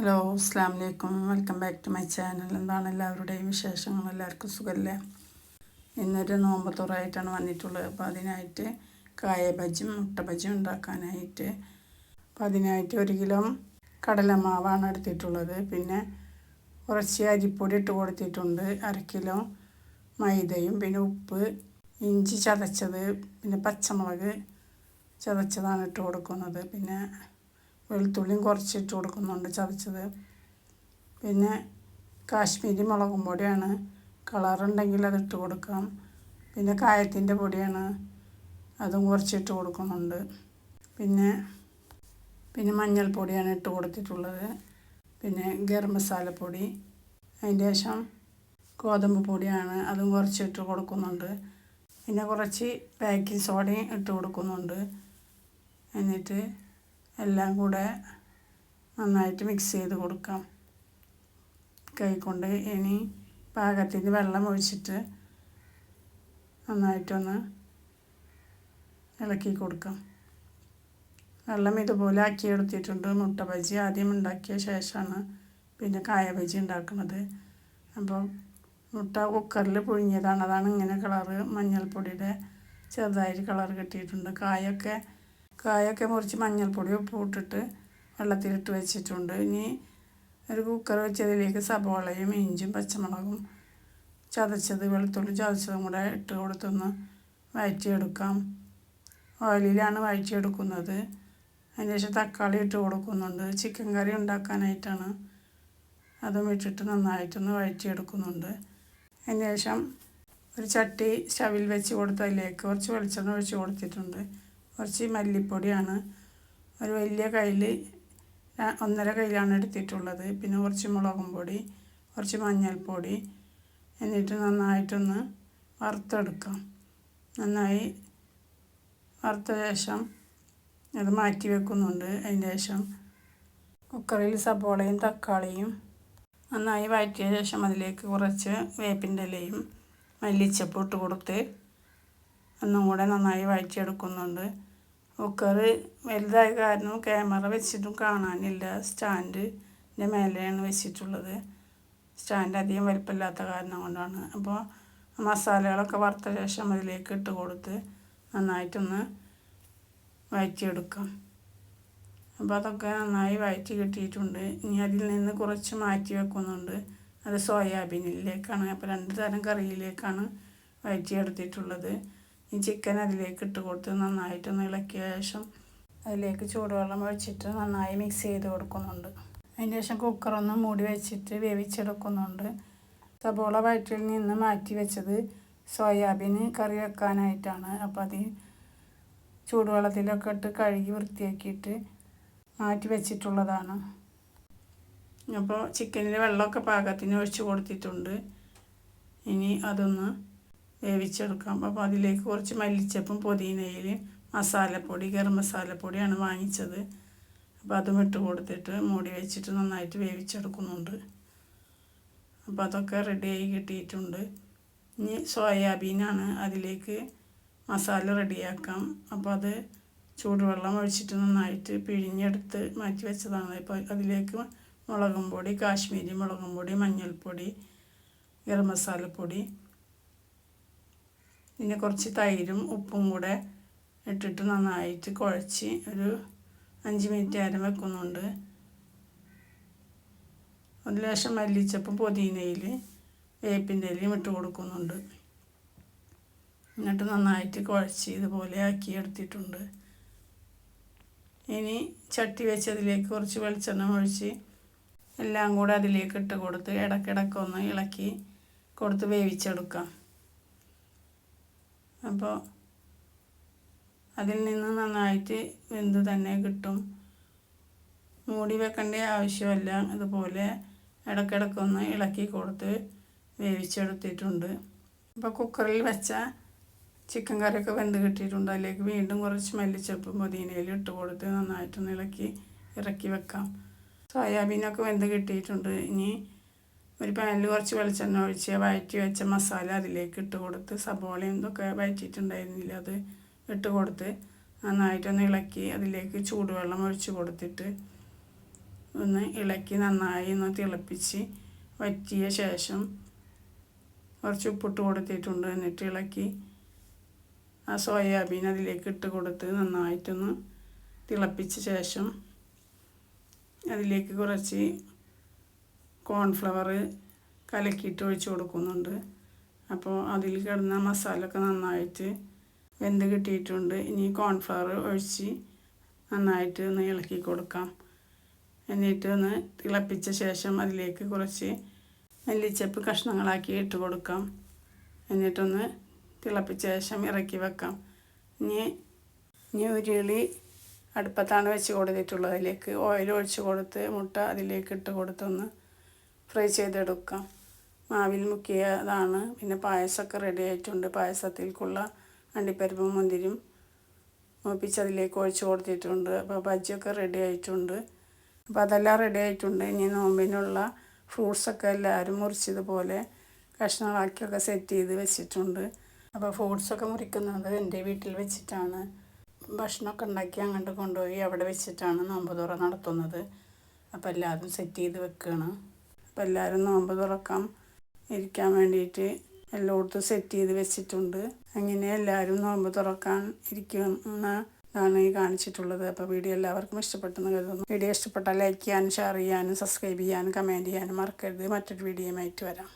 Hello അസ്സാം വലൈക്കും welcome back to my channel എന്താണ് എല്ലാവരുടെയും വിശേഷങ്ങൾ? എല്ലാവർക്കും സുഖമല്ലേ ഇന്നൊരു നോമ്പ് തുറയായിട്ടാണ് വന്നിട്ടുള്ളത്. അപ്പോൾ അതിനായിട്ട് കായ ബജ്ജിയും മുട്ട ബജ്ജിയും ഉണ്ടാക്കാനായിട്ട് അപ്പോൾ അതിനായിട്ട് ഒരു കിലോ കടലമാവാണ് എടുത്തിട്ടുള്ളത്. പിന്നെ കുറച്ച് അരിപ്പൊടി ഇട്ട് കൊടുത്തിട്ടുണ്ട്. അര കിലോ മൈദയും പിന്നെ ഉപ്പ് ഇഞ്ചി ചതച്ചത് പിന്നെ പച്ചമുളക് ചതച്ചതാണ് ഇട്ട് കൊടുക്കുന്നത്. പിന്നെ വെളുത്തുള്ളിയും കുറച്ച് ഇട്ട് കൊടുക്കുന്നുണ്ട് ചതച്ചത്. പിന്നെ കാശ്മീരി മുളകും പൊടിയാണ്. കളറുണ്ടെങ്കിൽ അത് ഇട്ട് കൊടുക്കാം. പിന്നെ കായത്തിന്റെ പൊടിയാണ്. അതും കുറച്ചിട്ട് കൊടുക്കുന്നുണ്ട്. പിന്നെ പിന്നെ മഞ്ഞൾപ്പൊടിയാണ് ഇട്ട് കൊടുത്തിട്ടുള്ളത്. പിന്നെ ഗരം മസാലപ്പൊടി അതിന്റെ ശേഷം ഗോതമ്പ് പൊടിയാണ്. അതും കുറച്ചിട്ട് കൊടുക്കുന്നുണ്ട്. പിന്നെ കുറച്ച് ബേക്കിംഗ് സോഡയും ഇട്ട് കൊടുക്കുന്നുണ്ട്. എന്നിട്ട് എല്ലാം കൂടെ നന്നായിട്ട് മിക്സ് ചെയ്ത് കൊടുക്കാം. കൈകൊണ്ട് ഇനി പാകത്തിന് വെള്ളം ഒഴിച്ചിട്ട് നന്നായിട്ടൊന്ന് ഇളക്കി കൊടുക്കാം. വെള്ളം ഇതുപോലെ ആക്കി എടുത്തിട്ടുണ്ട്. മുട്ട ബജി ആദ്യം ഉണ്ടാക്കിയ ശേഷമാണ് പിന്നെ കായ ബജി ഉണ്ടാക്കുന്നത്. അപ്പോൾ മുട്ട കുക്കറിൽ പുഴുങ്ങിയതാണ്. അതാണ് ഇങ്ങനെ കളറ് മഞ്ഞൾപ്പൊടിയുടെ ചെറുതായിട്ട് കളർ കിട്ടിയിട്ടുണ്ട്. കായൊക്കെ കായൊക്കെ മുറിച്ച് മഞ്ഞൾപ്പൊടി ഉപ്പ് ഇട്ടിട്ട് വെള്ളത്തിലിട്ട് വെച്ചിട്ടുണ്ട്. ഇനി ഒരു കുക്കർ വെച്ചതിലേക്ക് സബോളയും ഇഞ്ചും പച്ചമുളകും ചതച്ചത് വെളുത്തുള്ളി ചതച്ചതും കൂടെ ഇട്ട് കൊടുത്തൊന്ന് വഴറ്റിയെടുക്കാം ഓയിലിലാണ് വഴറ്റിയെടുക്കുന്നത് അതിന് ശേഷം തക്കാളി ഇട്ട് കൊടുക്കുന്നുണ്ട്. ചിക്കൻ കറി ഉണ്ടാക്കാനായിട്ടാണ്. അതും ഇട്ടിട്ട് നന്നായിട്ടൊന്ന് വഴറ്റിയെടുക്കുന്നുണ്ട് അതിന് ശേഷം ഒരു ചട്ടി സ്റ്റവിൽ വെച്ച് കൊടുത്തതിലേക്ക് കുറച്ച് വെളിച്ചെണ്ണ ഒഴിച്ച് കൊടുത്തിട്ടുണ്ട്. കുറച്ച് മല്ലിപ്പൊടിയാണ്. ഒരു വലിയ കയ്യിൽ ഒന്നര കയ്യിലാണ് എടുത്തിട്ടുള്ളത്. പിന്നെ കുറച്ച് മുളകും പൊടി കുറച്ച് മഞ്ഞൾപ്പൊടി എന്നിട്ട് നന്നായിട്ടൊന്ന് വറുത്തെടുക്കാം. നന്നായി വറുത്ത ശേഷം അത് മാറ്റി വെക്കുന്നുണ്ട്. അതിന്റെ ശേഷം കുക്കറിൽ സബോളയും തക്കാളിയും നന്നായി വഴറ്റിയ ശേഷം അതിലേക്ക് കുറച്ച് വേപ്പിന്റെ ഇലയും മല്ലിച്ചപ്പ് ഇട്ട് കൊടുത്ത് ഒന്നും കൂടെ നന്നായി വഴറ്റിയെടുക്കുന്നുണ്ട്. കുക്കർ വലുതായ കാരണം ക്യാമറ വെച്ചിട്ടും കാണാനില്ല. സ്റ്റാൻഡിന്റെ മേലെയാണ് വെച്ചിട്ടുള്ളത്. സ്റ്റാൻഡ് അധികം വലിപ്പമില്ലാത്ത കാരണം കൊണ്ടാണ്. അപ്പോൾ മസാലകളൊക്കെ വറുത്ത ശേഷം അതിലേക്ക് ഇട്ട് കൊടുത്ത് നന്നായിട്ടൊന്ന് വഴറ്റിയെടുക്കാം അപ്പോൾ അതൊക്കെ നന്നായി വഴറ്റി കിട്ടിയിട്ടുണ്ട്. ഇനി അതിൽ നിന്ന് കുറച്ച് മാറ്റി വെക്കുന്നുണ്ട്. അത് സോയാബീനിലേക്കാണ്. അപ്പോൾ രണ്ട് തരം കറിയിലേക്കാണ് വഴറ്റിയെടുത്തിട്ടുള്ളത് ഈ ചിക്കൻ അതിലേക്ക് ഇട്ട് കൊടുത്ത് നന്നായിട്ടൊന്ന് ഇളക്കിയ ശേഷം അതിലേക്ക് ചൂടുവെള്ളം ഒഴിച്ചിട്ട് നന്നായി മിക്സ് ചെയ്ത് കൊടുക്കുന്നുണ്ട്. അതിന് ശേഷം കുക്കറൊന്ന് മൂടി വെച്ചിട്ട് വേവിച്ചെടുക്കുന്നുണ്ട്. സബോള വയറ്റിൽ നിന്ന് മാറ്റി വെച്ചത് സോയാബീൻ കറി വെക്കാനായിട്ടാണ്. അപ്പോൾ അത് ചൂടുവെള്ളത്തിലൊക്കെ ഇട്ട് കഴുകി വൃത്തിയാക്കിയിട്ട് മാറ്റി വെച്ചിട്ടുള്ളതാണ്. അപ്പോൾ ചിക്കനിൽ വെള്ളമൊക്കെ പാകത്തിന് ഒഴിച്ച് കൊടുത്തിട്ടുണ്ട്. ഇനി അതൊന്ന് വേവിച്ചെടുക്കാം. അപ്പോൾ അതിലേക്ക് കുറച്ച് മല്ലിച്ചപ്പും പുതിനയിലയും മസാലപ്പൊടി ഗരം മസാലപ്പൊടിയാണ് വാങ്ങിച്ചത്. അപ്പോൾ അതും ഇട്ട് കൊടുത്തിട്ട് മൂടി വെച്ചിട്ട് നന്നായിട്ട് വേവിച്ചെടുക്കുന്നുണ്ട്. അപ്പോൾ അതൊക്കെ റെഡിയായി കിട്ടിയിട്ടുണ്ട്. ഇനി സോയാബീനാണ് അതിലേക്ക് മസാല റെഡിയാക്കാം അപ്പോൾ അത് ചൂടുവെള്ളം ഒഴിച്ചിട്ട് നന്നായിട്ട് പിഴിഞ്ഞെടുത്ത് മാറ്റി വെച്ചതാണ്. ഇപ്പോൾ അതിലേക്ക് മുളകും പൊടി കാശ്മീരി മുളകും പൊടി മഞ്ഞൾപ്പൊടി ഗരം മസാലപ്പൊടി പിന്നെ കുറച്ച് തൈരും ഉപ്പും കൂടെ ഇട്ടിട്ട് നന്നായിട്ട് കുഴച്ച് ഒരു അഞ്ച് മിനിറ്റ് നേരം വെക്കുന്നുണ്ട്. ഒരു ലേശം മല്ലിച്ചപ്പം പൊതിനയിൽ വേപ്പിന്റെ ഇലയും ഇട്ട് കൊടുക്കുന്നുണ്ട്. എന്നിട്ട് നന്നായിട്ട് കുഴച്ച് ഇതുപോലെ ആക്കി എടുത്തിട്ടുണ്ട്. ഇനി ചട്ടി വെച്ചതിലേക്ക് കുറച്ച് വെളിച്ചെണ്ണ ഒഴിച്ച് എല്ലാം കൂടെ അതിലേക്ക് ഇട്ട് കൊടുത്ത് ഇടയ്ക്കിടയ്ക്കൊന്ന് ഇളക്കി കൊടുത്ത് വേവിച്ചെടുക്കാം. അപ്പോൾ അതിൽ നിന്ന് നന്നായിട്ട് വെന്ത് തന്നെ കിട്ടും. മൂടി വെക്കേണ്ട ആവശ്യമല്ല. അതുപോലെ ഇടയ്ക്കിടയ്ക്കൊന്ന് ഇളക്കി കൊടുത്ത് വേവിച്ചെടുത്തിട്ടുണ്ട്. അപ്പോൾ കുക്കറിൽ വെച്ച ചിക്കൻ കറിയൊക്കെ വെന്ത് കിട്ടിയിട്ടുണ്ട്. അതിലേക്ക് വീണ്ടും കുറച്ച് മല്ലിച്ചപ്പ് പുതിനയിൽ ഇട്ട് കൊടുത്ത് നന്നായിട്ടൊന്ന് ഇളക്കി ഇറക്കി വെക്കാം. സോയാബീനൊക്കെ വെന്ത് കിട്ടിയിട്ടുണ്ട്. ഇനി ഒരു പാനിൽ കുറച്ച് വെളിച്ചെണ്ണ ഒഴിച്ച് വഴറ്റി വെച്ച മസാല അതിലേക്ക് ഇട്ട് കൊടുത്ത് സബോളയും ഇതൊക്കെ വഴറ്റിയിട്ടുണ്ടായിരുന്നില്ല അത് ഇട്ട് കൊടുത്ത് നന്നായിട്ടൊന്ന് ഇളക്കി അതിലേക്ക് ചൂടുവെള്ളം ഒഴിച്ച് കൊടുത്തിട്ട് ഒന്ന് ഇളക്കി നന്നായി ഒന്ന് തിളപ്പിച്ച് വറ്റിയ ശേഷം കുറച്ച് ഉപ്പിട്ട് കൊടുത്തിട്ടുണ്ട്. എന്നിട്ട് ഇളക്കി ആ സോയാബീൻ അതിലേക്ക് ഇട്ട് കൊടുത്ത് നന്നായിട്ടൊന്ന് തിളപ്പിച്ച ശേഷം അതിലേക്ക് കുറച്ച് കോൺഫ്ലവർ കലക്കിയിട്ട് ഒഴിച്ച് കൊടുക്കുന്നുണ്ട്. അപ്പോൾ അതിൽ കിടന്ന മസാല ഒക്കെ നന്നായിട്ട് വെന്ത് കിട്ടിയിട്ടുണ്ട്. ഇനി കോൺഫ്ലവർ ഒഴിച്ച് നന്നായിട്ട് ഒന്ന് ഇളക്കി കൊടുക്കാം. എന്നിട്ട് ഒന്ന് തിളപ്പിച്ച ശേഷം അതിലേക്ക് കുറച്ച് മല്ലിച്ചപ്പ് കഷ്ണങ്ങളാക്കി ഇട്ട് കൊടുക്കാം. എന്നിട്ടൊന്ന് തിളപ്പിച്ച ശേഷം ഇറക്കി വെക്കാം. ഇനി ഇനി ഉരുളി അടുപ്പത്താണ് വെച്ച് കൊടുത്തിട്ടുള്ളത്. അതിലേക്ക് ഓയിൽ ഒഴിച്ച് കൊടുത്ത് മുട്ട അതിലേക്ക് ഇട്ട് കൊടുത്തൊന്ന് ഫ്രൈ ചെയ്തെടുക്കാം മാവിൽ മുക്കിയതാണ്. പിന്നെ പായസമൊക്കെ റെഡി ആയിട്ടുണ്ട്. പായസത്തിലേക്കുള്ള അണ്ടിപ്പരിപ്പും മുന്തിരിയും മുപ്പിച്ച് അതിലേക്ക് ഒഴിച്ച് കൊടുത്തിട്ടുണ്ട്. അപ്പോൾ ബജ്ജിയൊക്കെ റെഡി ആയിട്ടുണ്ട്. അപ്പോൾ അതെല്ലാം റെഡി ആയിട്ടുണ്ട്. ഇനി നോമ്പിനുള്ള ഫ്രൂട്ട്സൊക്കെ എല്ലാവരും മുറിച്ചതുപോലെ കഷ്ണങ്ങളാക്കിയൊക്കെ സെറ്റ് ചെയ്ത് വെച്ചിട്ടുണ്ട്. അപ്പോൾ ഫ്രൂട്ട്സൊക്കെ മുറിക്കുന്നത് എന്റെ വീട്ടിൽ വെച്ചിട്ടാണ്. ഭക്ഷണമൊക്കെ ഉണ്ടാക്കി അങ്ങോട്ട് കൊണ്ടുപോയി അവിടെ വെച്ചിട്ടാണ് നോമ്പ് തുറ നടത്തുന്നത്. അപ്പോൾ എല്ലാവരും സെറ്റ് ചെയ്ത് വെക്കുകയാണ്. അപ്പോൾ എല്ലാവരും നോമ്പ് തുറക്കാം. ഇരിക്കാൻ വേണ്ടിയിട്ട് എല്ലായിടത്തും സെറ്റ് ചെയ്ത് വെച്ചിട്ടുണ്ട്. അങ്ങനെ എല്ലാവരും നോമ്പ് തുറക്കാൻ ഇരിക്കുന്നതാണ് ഈ കാണിച്ചിട്ടുള്ളത്. അപ്പോൾ വീഡിയോ എല്ലാവർക്കും ഇഷ്ടപ്പെട്ടെന്ന് കരുതുന്നു. വീഡിയോ ഇഷ്ടപ്പെട്ടാൽ ലൈക്ക് ചെയ്യാനും ഷെയർ ചെയ്യാനും സബ്സ്ക്രൈബ് ചെയ്യാനും കമന്റ് ചെയ്യാനും മറക്കരുത്. മറ്റൊരു വീഡിയോയുമായിട്ട് വരാം.